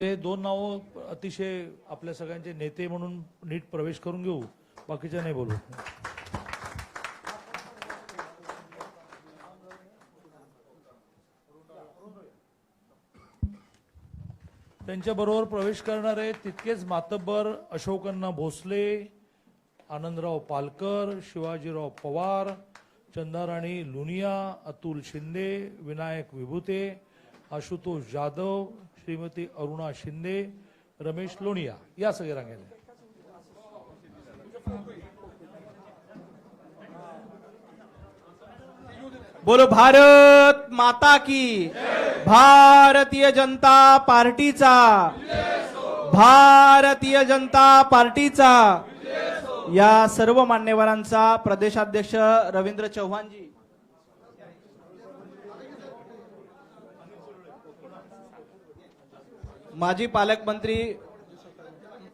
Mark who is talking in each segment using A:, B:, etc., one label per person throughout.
A: हे दोन नावं अतिशय आपल्या सगळ्यांचे नेते म्हणून नीट प्रवेश करून घेऊ. बाकीच्या नाही बोलू. त्यांच्याबरोबर प्रवेश करणारे तितकेच मातब्बर अशोकन्ना भोसले आनंदराव पालकर शिवाजीराव पवार चंदाराणी लुनिया अतुल शिंदे विनायक विभूते आशुतोष जाधव श्रीमती अरुणा शिंदे रमेश लोणिया या सगळ्या रांगेले.
B: बोलो भारत माता की भारतीय जनता पार्टीचा भारतीय जनता पार्टीचा या सर्व मान्यवरांचा प्रदेशाध्यक्ष रवींद्र चव्हाणजी. माजी पालकमंत्री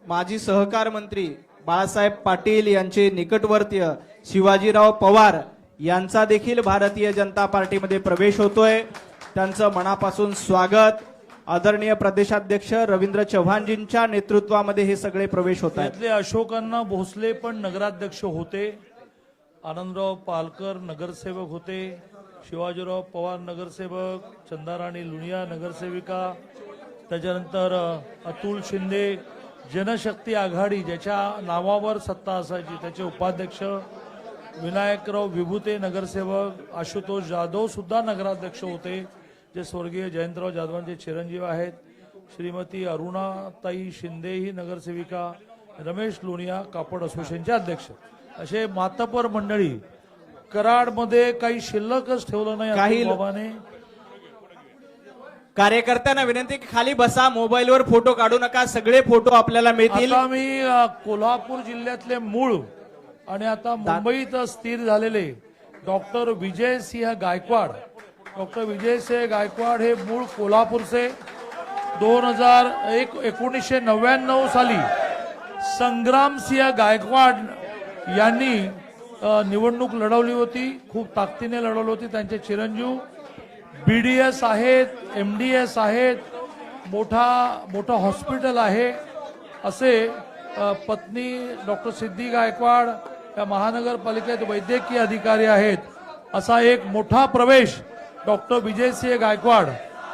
B: माजी सहकार मंत्री बाळासाहेब पाटील यांचे निकटवर्तीय शिवाजीराव पवार यांचा देखील भारतीय जनता पार्टीमध्ये प्रवेश होतोय. त्यांचं मनापासून स्वागत. आदरणीय प्रदेशाध्यक्ष रवींद्र चव्हाणजींच्या नेतृत्वामध्ये हे सगळे प्रवेश होत आहेत.
A: अशोकांना भोसले पण नगराध्यक्ष होते. आनंदराव पालकर नगरसेवक होते. शिवाजीराव पवार नगरसेवक चंदाराणी लुनिया नगरसेविका त्याच्यानंतर अतुल शिंदे जनशक्ती आघाडी ज्याच्या नावावर सत्ता असायची त्याचे उपाध्यक्ष विनायकराव विभूते नगरसेवक आशुतोष जाधव सुद्धा नगराध्यक्ष होते जे स्वर्गीय जयंतराव जाधवांचे चिरंजीव आहेत. श्रीमती अरुणाताई शिंदे ही नगरसेविका रमेश लोणिया कापड असोसिएशनचे अध्यक्ष. असे मातपर मंडळी कराडमध्ये काही शिल्लकच ठेवलं नाही
B: काही
A: बाबाने.
B: कार्यकर्त्यांना विनंती की खाली बसा मोबाईलवर फोटो काढू नका सगळे फोटो आपल्याला मिळतील.
A: मी कोल्हापूर जिल्ह्यातले मूळ आणि आता मुंबईत स्थिर झालेले डॉक्टर विजय सिंह गायकवाड. डॉक्टर विजय सिंह गायकवाड हे मूळ कोल्हापूरचे दोन हजार एक एकोणीसशे नव्याण्णव साली संग्रामसिंह गायकवाड यांनी निवडणूक लढवली होती. खूप ताकदीने लढवली होती त्यांचे चिरंजीव. बी डी एस आहेत एम डी एस आहेत मोठा मोठं हॉस्पिटल आहे. असे पत्नी डॉक्टर सिद्धी गायकवाड या महानगरपालिकेत वैद्यकीय अधिकारी आहेत. असा एक मोठा प्रवेश डॉक्टर विजयसिंह गायकवाड.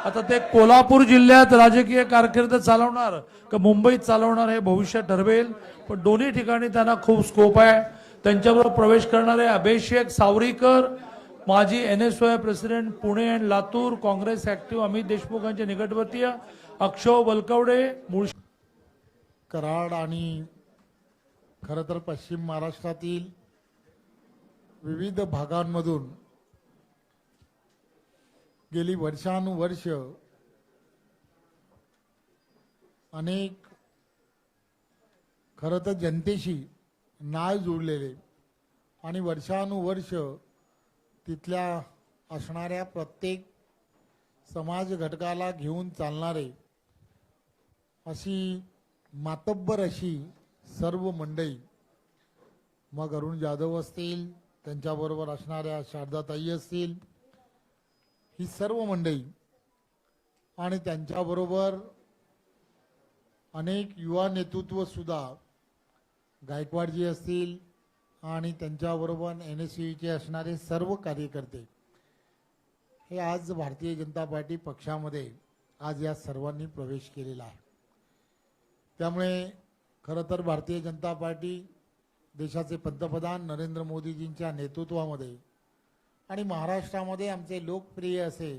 A: आता ते कोल्हापूर जिल्ह्यात राजकीय कारकीर्द चालवणार का मुंबईत चालवणार हे भविष्य ठरवेल. पण दोन्ही ठिकाणी त्यांना खूप स्कोप आहे. त्यांच्याबरोबर प्रवेश करणारे अभिषेक सावरीकर माजी N S Y president Pune and Latur Congress active Amit Deshmukh यांचे निकटवर्तीय अक्षय बलकवडे मूळ
C: कराड आणि खरं तर पश्चिम महाराष्ट्रातील विविध भागांमधून गेली वर्षानुवर्ष अनेक खरं तर जनतेशी नाय जुळलेले आणि वर्षानुवर्ष तिथल्या असणाऱ्या प्रत्येक समाज घटकाला घेऊन चालणारे अशी मातब्बर अशी सर्व मंडळी मग अरुण जाधव असतील त्यांच्याबरोबर असणाऱ्या शारदाताई असतील ही सर्व मंडळी आणि त्यांच्याबरोबर अनेक युवा नेतृत्वसुद्धा गायकवाडजी असतील आणि त्यांच्याबरोबर एन एस यूचे असणारे सर्व कार्यकर्ते हे आज भारतीय जनता पार्टी पक्षामध्ये आज या सर्वांनी प्रवेश केलेला आहे. त्यामुळे खरं तर भारतीय जनता पार्टी देशाचे पंतप्रधान नरेंद्र मोदीजींच्या नेतृत्वामध्ये आणि महाराष्ट्रामध्ये आमचे लोकप्रिय असे